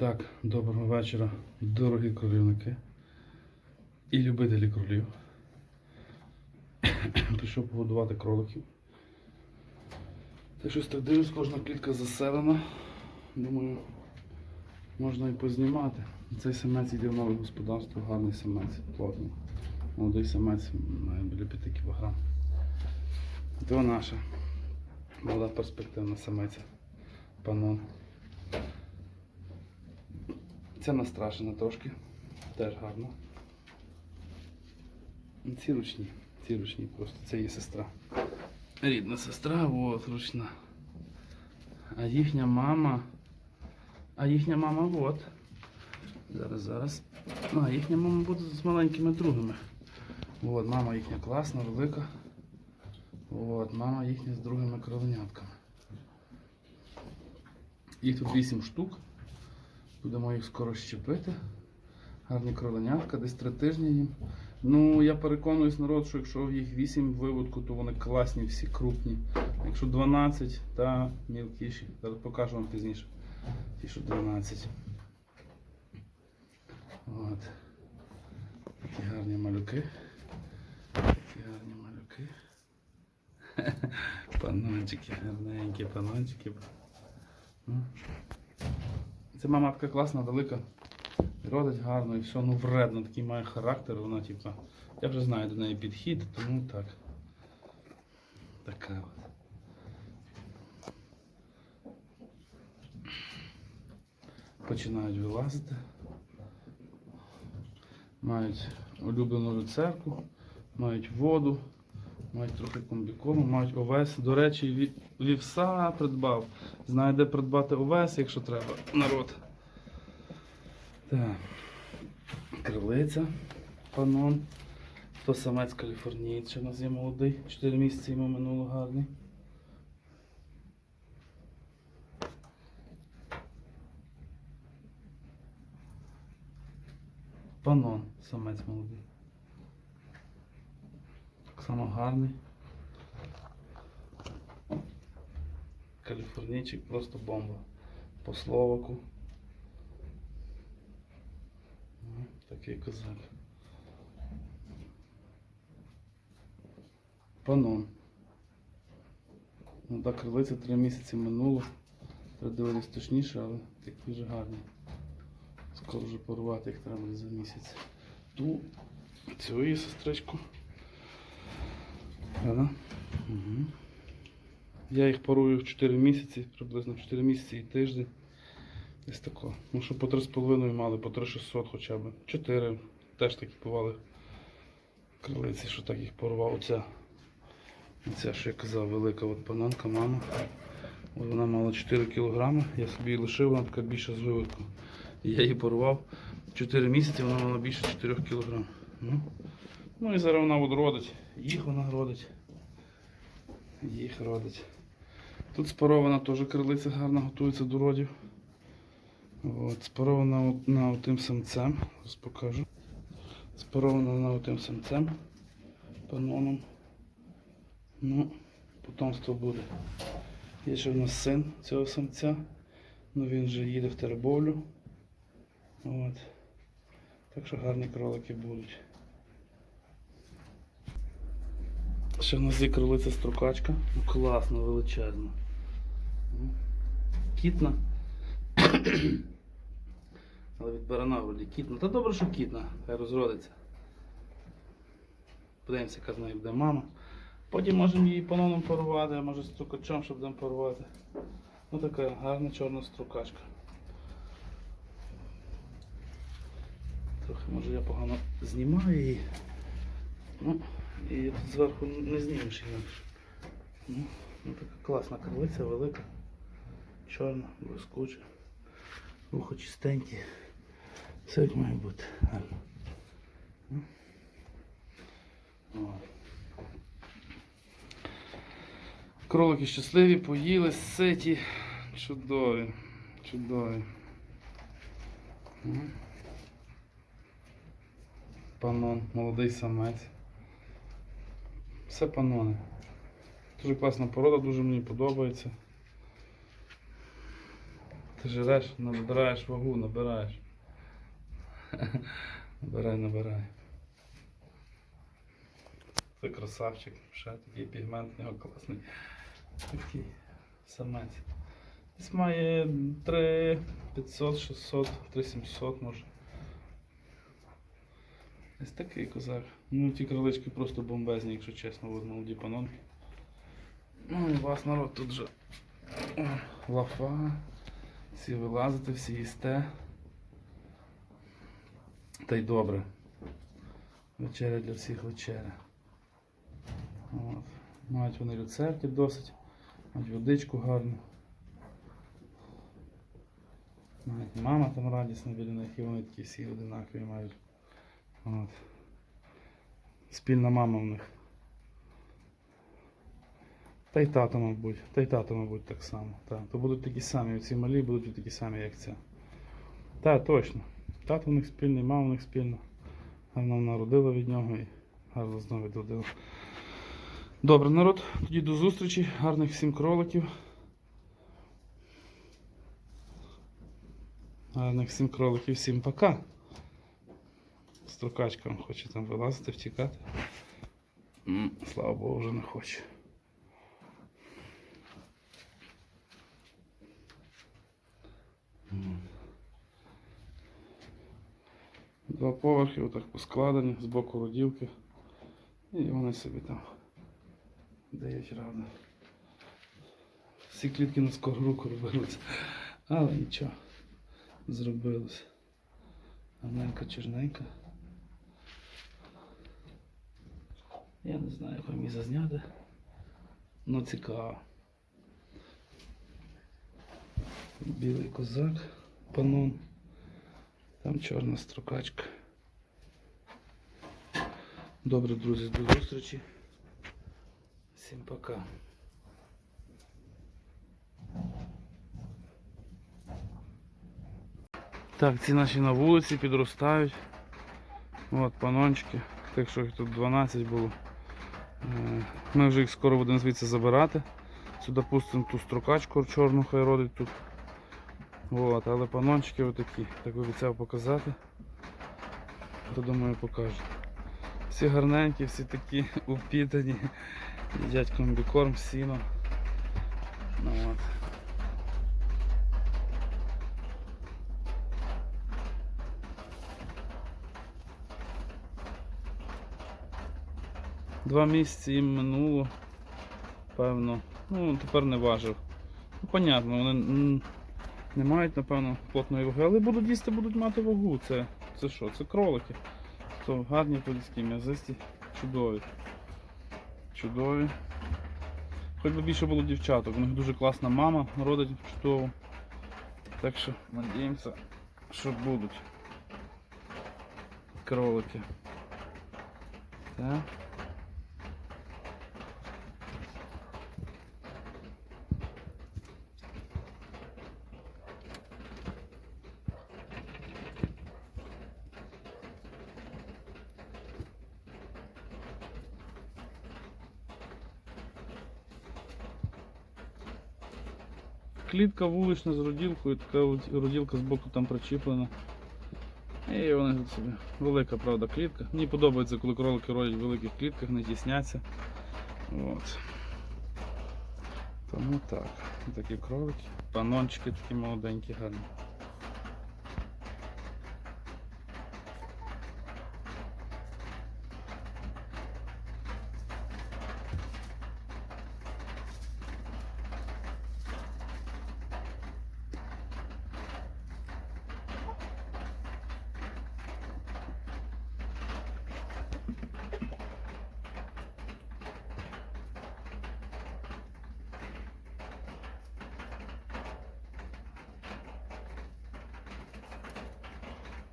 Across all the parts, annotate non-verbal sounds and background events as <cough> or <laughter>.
Так, доброго вечора, дорогі кролівники і любителі кролів. <coughs> Прийшов погодувати кроликів. Та щось так дивлюсь, кожна клітка заселена. Думаю, можна і познімати. Цей самець йде в нове господарство, гарний самець, плотний. Молодий самець має біля 5 кг. То наша молода перспективна самиця. Панон. Це настрашена трошки. Теж гарно. Ці ручні. Ці ручні просто. Це її сестра. Рідна сестра, от ручна. А їхня мама. А їхня мама от. Зараз, зараз. Ну, а їхня мама буде з маленькими другими. От, мама їхня класна, велика. От, мама їхня з другими кровенятками. Їх тут 8 штук. Будемо їх скоро щепити. Гарні кроленятка, десь 3 тижні їм. Ну, я переконуюсь, народ, що якщо їх 8 виводку, то вони класні, всі крупні. Якщо 12, та мілкіші. Зараз покажу вам пізніше. Ті, що 12. От. Такі гарні малюки. Такі гарні малюки. <laughs> Панончики, гарненькі панончики. Це мама така класна, велика. Родить гарно і все, ну вредно, такий має характер, вона типа. Я вже знаю до неї підхід, тому так. Така от. Починають вилазити. Мають улюблену люцерку, мають воду, мають трохи комбікорму, мають овес. До речі, вівса придбав. Знаю, де придбати овес, якщо треба. Народ. Так. Крилиця, панон. То самець каліфорнієць, що у нас є молодий. 4 місяці йому минуло гарний. Панон, самець молодий. Так само гарний. Каліфорнійчик просто бомба. По словаку. Такий козак. Панон. Ну так, крилиця три місяці минуло. Треба дивитись точніше, але такі вже гарні. Скоро вже порвати їх треба за місяць. Ту цю її сестричку. Ага. Угу. Я їх парую в 4 місяці, приблизно 4 місяці і тиждень. Десь тако. Ну, що по 3,5 мали, по 3,600 хоча б. 4 теж такі бували крилиці, що так їх порвав. Оця, оця, що я казав, велика от пананка, мама. От вона мала 4 кг, я собі її лишив, вона така більша з виводку. Я її порвав. 4 місяці вона мала більше 4 кг. Ну, ну і зараз вона от родить. Їх вона родить. Їх родить. Тут спарована теж крилиця гарно готується до родів. От, спарована от- на отим самцем. Зараз покажу. Спарована на отим самцем. Паноном. Ну, потомство буде. Є ще в нас син цього самця. Ну він вже їде в Теребовлю. От. Так що гарні кролики будуть. Ще в нас є кролиця строкачка. Ну, класна, величезна. Ну, Кітна. <coughs> Але від вроді кітна. Та добре, що кітна, хай розродиться. Подивимося, яка з неї буде мама. Потім можемо її паноном порвати, а може строкачом, щоб будемо порвати. Ну така гарна чорна строкачка. Трохи може я погано знімаю її. Ну, і тут зверху не знімеш інакше. Ну, ну така класна крилиця, велика, чорна, блискуча, вухо чистенькі. Все як має бути. Ну. Кролики щасливі, поїли, ситі, чудові, чудові. Панон, молодий самець. Все панони. Дуже класна порода, дуже мені подобається. Ти жреш, набираєш вагу, набираєш. <laughs> Набирай, набирай. Це красавчик, ще такий пігмент в нього класний. Такий самець. Десь має 3 500, 600, 3 700 може. Ось такий козак. Ну ті крилички просто бомбезні, якщо чесно, от молоді панонки. Ну і вас народ тут же лафа. Всі вилазите, всі їсте. Та й добре. Вечеря для всіх вечеря. От. Мають вони люцерки досить, мають водичку гарну. Навіть мама там радісна біля них, і вони такі всі одинакові мають. От. Спільна мама в них. Та й тато, мабуть. Та й тато, мабуть, так само. Та. То будуть такі самі, ці малі будуть такі самі, як ця. Та, точно. Тато в них спільний, мама в них спільна. Гарно вона родила від нього і гарно знову відродила. Добре, народ, тоді до зустрічі. Гарних всім кроликів. Гарних всім кроликів, всім пока. Строкачка хоче там вилазити, втікати. Слава Богу, вже не хоче. Два поверхи отак поскладені з боку родівки. І вони собі там дають раду. Всі клітки на скору руку робилися. Але нічого. Зробилось. Гарненька, чорненька. Я не знаю, як її зазняти. Ну цікаво. Білий козак, панон. Там чорна строкачка. Добре, друзі, до зустрічі. Всім пока. Так, ці наші на вулиці підростають. От панончики. Так що їх тут 12 було. Е, Ми вже їх скоро будемо звідси забирати. Сюди пустимо ту строкачку чорну, хай родить тут. От, але панончики отакі, так обіцяв показати. То думаю покажу. Всі гарненькі, всі такі <laughs> упітані. Їдять комбікорм, сіно. Ну, от. Два місяці їм минуло. Певно. Ну, тепер не важив. Ну, понятно, вони не мають, напевно, плотної ваги, але будуть їсти, будуть мати вагу. Це, це що? Це кролики. То гарні поліські, м'язисті, чудові. Чудові. Хоч би більше було дівчаток, у них дуже класна мама, родить чудово. Так що надіємося, що будуть кролики. Так. Клітка вулична з роділкою, така роділка з боку там причіплена. І вони тут собі. Велика, правда, клітка. Мені подобається, коли кролики родять в великих клітках, не тісняться. От. Тому так. Такі кролики. Панончики такі молоденькі, гарні.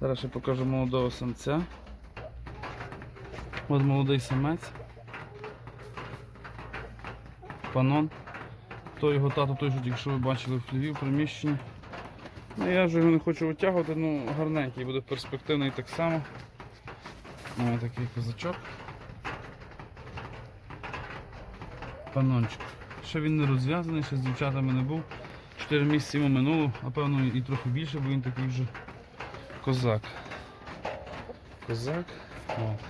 Зараз я покажу молодого самця. От молодий самець. Панон. То його тато той, що тільки що ви бачили в хліві приміщенні. Ну, я вже його не хочу витягувати, ну гарненький, буде перспективний так само. Ось такий козачок. Панончик. Ще він не розв'язаний, ще з дівчатами не був. 4 місяці йому минуло, а певно і трохи більше, бо він такий вже козак. Козак. От.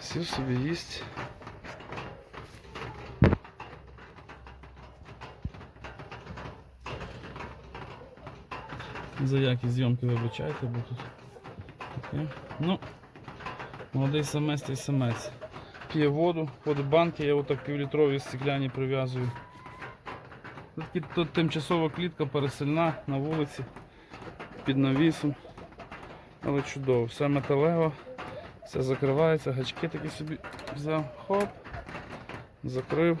Сів собі їсть. За якість зйомки вибачайте, бо тут таке. Ну, молодий самець та й самець. П'є воду, води банки, я отак півлітрові стекляні прив'язую. Тут тимчасова клітка пересильна на вулиці під навісом. Але чудово, все металево, все закривається, гачки такі собі взяв, хоп, закрив.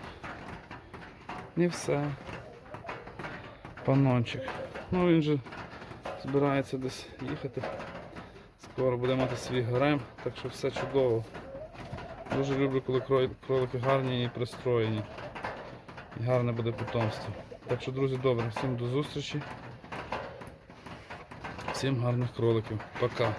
І все. Панончик. Ну він же збирається десь їхати. Скоро буде мати свій гарем, так що все чудово. Дуже люблю, коли кролики гарні і пристроєні. І гарне буде потомство. Так що, друзі, добре, всім до зустрічі. Всім гарних кроликів. Пока.